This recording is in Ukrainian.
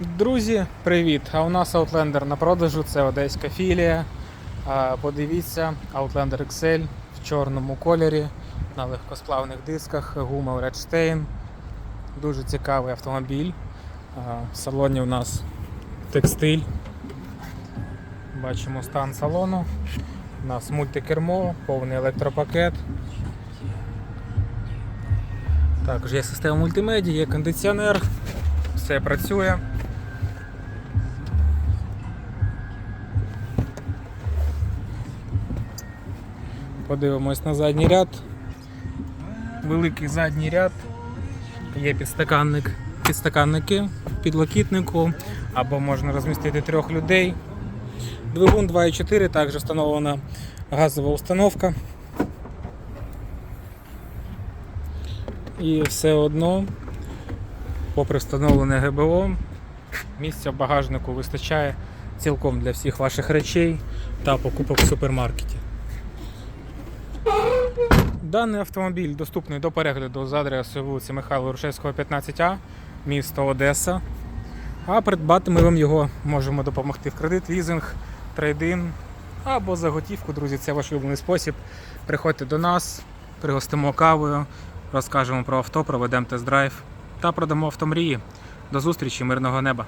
Друзі, привіт! А у нас Outlander на продажу, це одеська філія. Подивіться, Outlander XL в чорному кольорі на легкосплавних дисках, гума Redstein. Дуже цікавий автомобіль. В салоні у нас текстиль. Бачимо стан салону. У нас мультикермо, повний електропакет. Також є система мультимедії, є кондиціонер, все працює. Подивимось на задній ряд. Великий задній ряд. Є підстаканник, підстаканники підлокітнику, або можна розмістити трьох людей. Двигун 2.4, також встановлена газова установка. І все одно, попри встановлене ГБО, місця в багажнику вистачає цілком для всіх ваших речей та покупок в супермаркеті. Даний автомобіль доступний до перегляду за адресою вулиці Михайла Рушевського, 15А, місто Одеса. А придбати ми вам його можемо допомогти в кредит, лізинг, трейдин або за готівку, друзі. Це ваш улюблений спосіб. Приходьте до нас, пригостимо кавою, розкажемо про авто, проведемо тест-драйв та продамо автомрії. До зустрічі, мирного неба!